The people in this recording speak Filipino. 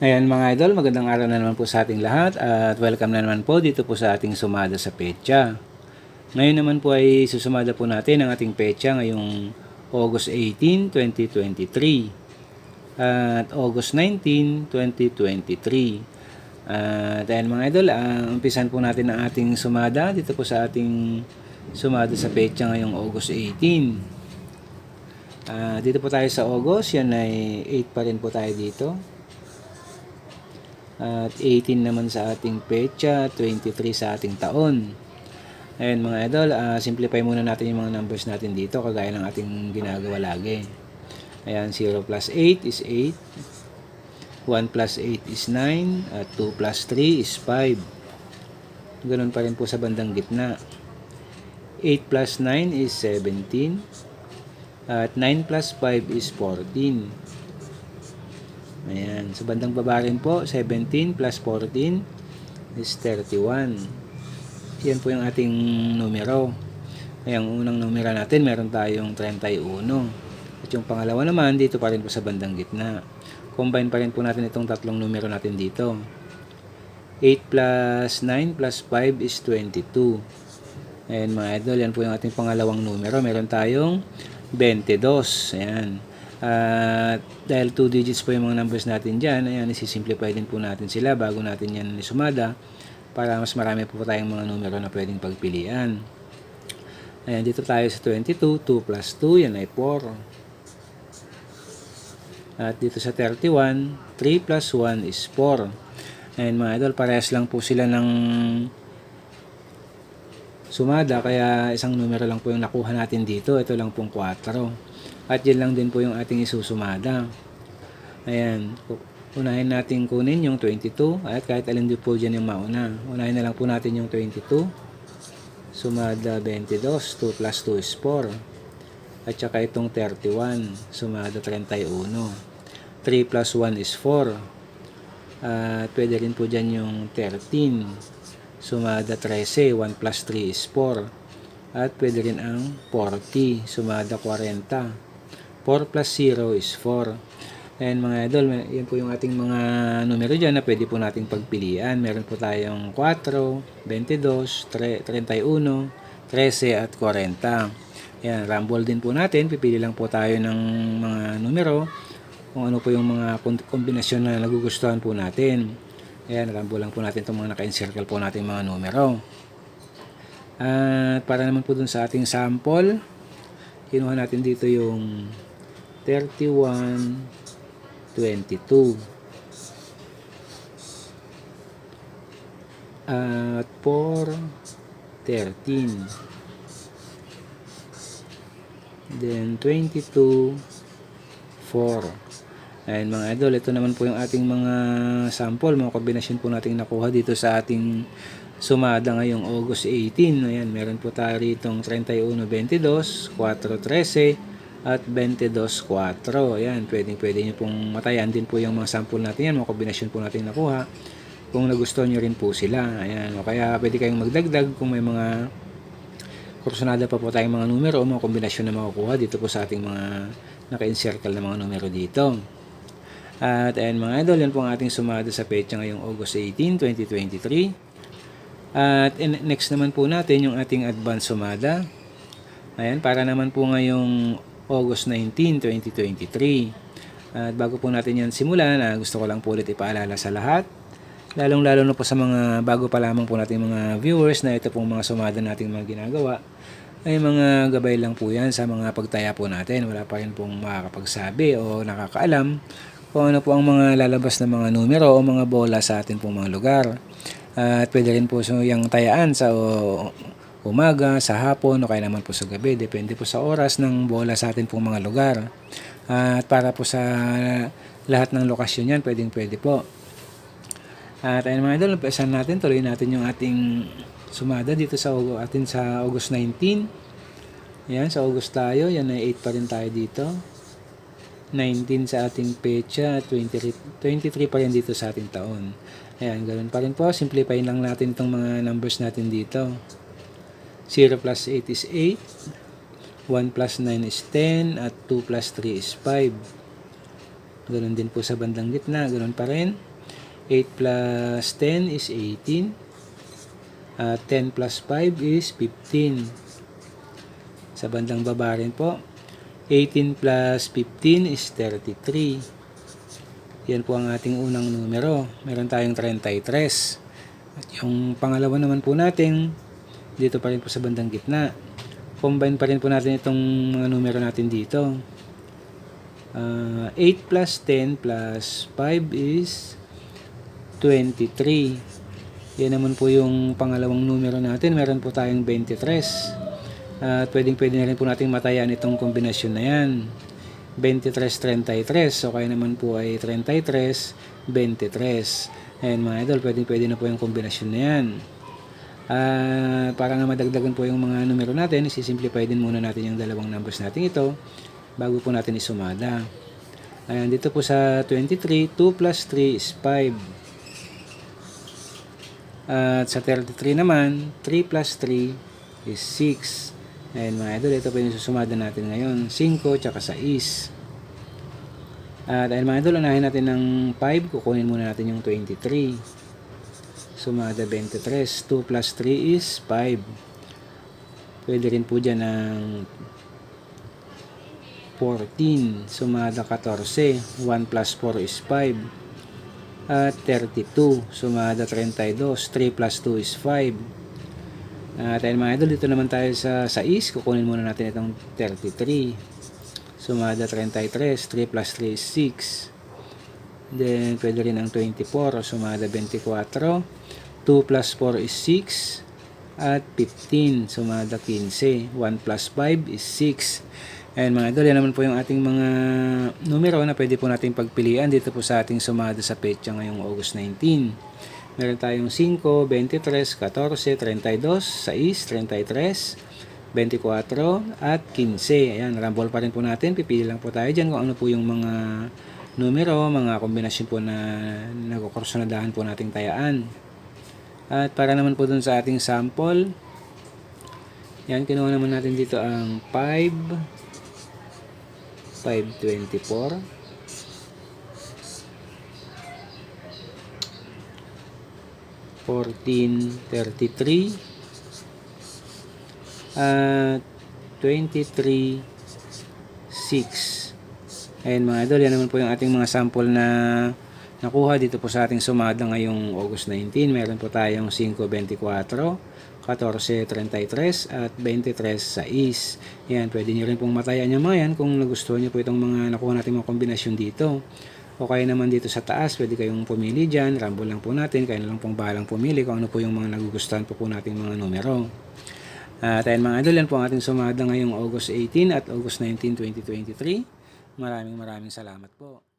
Ayan mga idol, magandang araw na naman po sa ating lahat at welcome na naman po dito po sa ating sumada sa pecha. Ngayon naman po ay susumada po natin ang ating pecha ngayong August 18, 2023 at August 19, 2023. At ayan mga idol, uh, umpisan po natin ang ating sumada dito po sa ating sumada sa pecha ngayong August 18. Ah, dito po tayo sa August, yan ay 8 pa rin po tayo dito. At 18 naman sa ating pecha, 23 sa ating taon. Ayan mga idol, uh, simplify muna natin yung mga numbers natin dito kagaya ng ating ginagawa lagi. Ayan, 0 plus 8 is 8. 1 plus 8 is 9. At 2 plus 3 is 5. Ganun pa rin po sa bandang gitna. 8 plus 9 is 17. At 9 plus 5 is 14. Ayan. Sa bandang baba rin po, 17 plus 14 is 31. Yan po yung ating numero. Ayan, unang numero natin, meron tayong 31. At yung pangalawa naman, dito pa rin po sa bandang gitna. Combine pa rin po natin itong tatlong numero natin dito. 8 plus 9 plus 5 is 22. Ayan mga idol, yan po yung ating pangalawang numero. Meron tayong 22. Ayan. At dahil 2 digits po yung mga numbers natin dyan, ayan, isi-simplify din po natin sila bago natin yan isumada para mas marami po tayong mga numero na pwedeng pagpilian. Ayan, dito tayo sa 22, 2 plus 2, yan ay 4. At dito sa 31, 3 plus 1 is 4. Ayan mga idol, parehas lang po sila ng sumada, kaya isang numero lang po yung nakuha natin dito. Ito lang pong 4. At yan lang din po yung ating isusumada. Ayan. Unahin natin kunin yung 22. At kahit alin din po dyan yung mauna. Unahin na lang po natin yung 22. Sumada 22. 2 plus 2 is 4. At saka itong 31. Sumada 31. 3 plus 1 is 4. At pwede rin po dyan yung 13. Sumada 13. 1 plus 3 is 4. At pwede rin ang 40. Sumada 40. 4 plus 0 is 4. And mga idol, yan po yung ating mga numero dyan na pwede po nating pagpilian. Meron po tayong 4, 22, 31, 13 at 40. Yan, rumble din po natin. Pipili lang po tayo ng mga numero kung ano po yung mga kombinasyon na nagugustuhan po natin. Ayan, rumble lang po natin itong mga naka-encircle po natin mga numero. At para naman po dun sa ating sample, kinuha natin dito yung 31, 22. At 4, 13. Then 22, 4. Ayan mga idol, ito naman po yung ating mga sample, mga kombinasyon po nating nakuha dito sa ating sumada ngayong August 18. Ayan, meron po tayo rito 31, 22, 4, 13, at 22.4. Ayan, pwedeng pwede nyo pong matayan din po yung mga sample natin yan, mga kombinasyon po natin nakuha. Kung nagustuhan nyo rin po sila. Ayan, o kaya pwede kayong magdagdag kung may mga kursunada pa po tayong mga numero o mga kombinasyon na makukuha dito po sa ating mga naka-encircle na mga numero dito. At ayan mga idol, yan po ang ating sumada sa pecha ngayong August 18, 2023. At next naman po natin yung ating advance sumada. Ayan, para naman po ngayong August 19, 2023. At bago po natin yan simulan, uh, gusto ko lang po ulit ipaalala sa lahat, lalong-lalo na po sa mga bago pa lamang po nating mga viewers na ito pong mga sumada nating mga ginagawa, ay mga gabay lang po yan sa mga pagtaya po natin. Wala pa rin pong makakapagsabi o nakakaalam kung ano po ang mga lalabas na mga numero o mga bola sa atin pong mga lugar. At pwede rin po yung tayaan sa umaga, sa hapon, o kaya naman po sa gabi. Depende po sa oras ng bola sa atin pong mga lugar. At para po sa lahat ng lokasyon yan, pwedeng pwede po. At ayun mga idol, umpisan natin, tuloy natin yung ating sumada dito sa atin sa August 19. Yan, sa August tayo, yan ay 8 pa rin tayo dito. 19 sa ating pecha, 23, 23 pa rin dito sa ating taon. Ayan, ganoon pa rin po. Simplify lang natin itong mga numbers natin dito. 0 plus 8 is 8. 1 plus 9 is 10. At 2 plus 3 is 5. Ganun din po sa bandang gitna. Ganun pa rin. 8 plus 10 is 18. At 10 plus 5 is 15. Sa bandang baba rin po, 18 plus 15 is 33. Yan po ang ating unang numero. Meron tayong 33. At yung pangalawa naman po natin, dito pa rin po sa bandang gitna. Combine pa rin po natin itong mga numero natin dito. Ah, 8 plus 10 plus 5 is 23. Yan naman po yung pangalawang numero natin. Meron po tayong 23. At pwedeng pwede na rin po natin matayan itong kombinasyon na yan. 23-33. So kaya naman po ay 33-23. Ayan mga idol, pwedeng pwede na po yung kombinasyon na yan. Ah, para nga madagdagan po yung mga numero natin, isisimplify din muna natin yung dalawang numbers natin ito bago po natin isumada. Ayan, dito po sa 23, 2 plus 3 is 5. At sa 33 naman, 3 plus 3 is 6. Ayan mga idol, ito po yung susumada natin ngayon. 5 tsaka 6. At ayun mga idol, unahin natin ng 5. Kukunin muna natin yung 23. Sumada 23. 2 plus 3 is 5. Pwede rin po dyan ng 14. Sumada 14. 1 plus 4 is 5 at 32. Sumada 32. 3 plus 2 is 5. At ayun mga idol, dito naman tayo sa 6. Kukunin muna natin itong 33. Sumada 33. 3 plus 3 is 6. Then, pwede rin ang 24. Sumada 24. 2 plus 4 is 6. At 15. Sumada 15. 1 plus 5 is 6. Ayan mga idol, yan naman po yung ating mga numero na pwede po nating pagpilian dito po sa ating sumada sa petsa ngayong August 19. Meron tayong 5, 23, 14, 32, 6, 33, 24, at 15. Ayan, rumble pa rin po natin. Pipili lang po tayo dyan kung ano po yung mga numero, mga kombinasyon po na nagkukursunadahan po nating tayaan. At para naman po dun sa ating sample, yan, kinuha naman natin dito ang 5, 524 1433 at 23 6 Ayan mga idol, yan naman po yung ating mga sample na nakuha dito po sa ating sumada ngayong August 19. Meron po tayong 524 14.33 at 23 sa is. Yan, pwede nyo rin pong matayan yung mga yan kung nagustuhan nyo po itong mga nakuha natin mga kombinasyon dito. O kaya naman dito sa taas, pwede kayong pumili dyan. Rambo lang po natin. Kaya na lang pong bahalang pumili kung ano po yung mga nagugustuhan po po natin mga numero. At ayun mga idol, yan po ang ating sumada ngayong August 18 at August 19, 2023. Maraming maraming salamat po.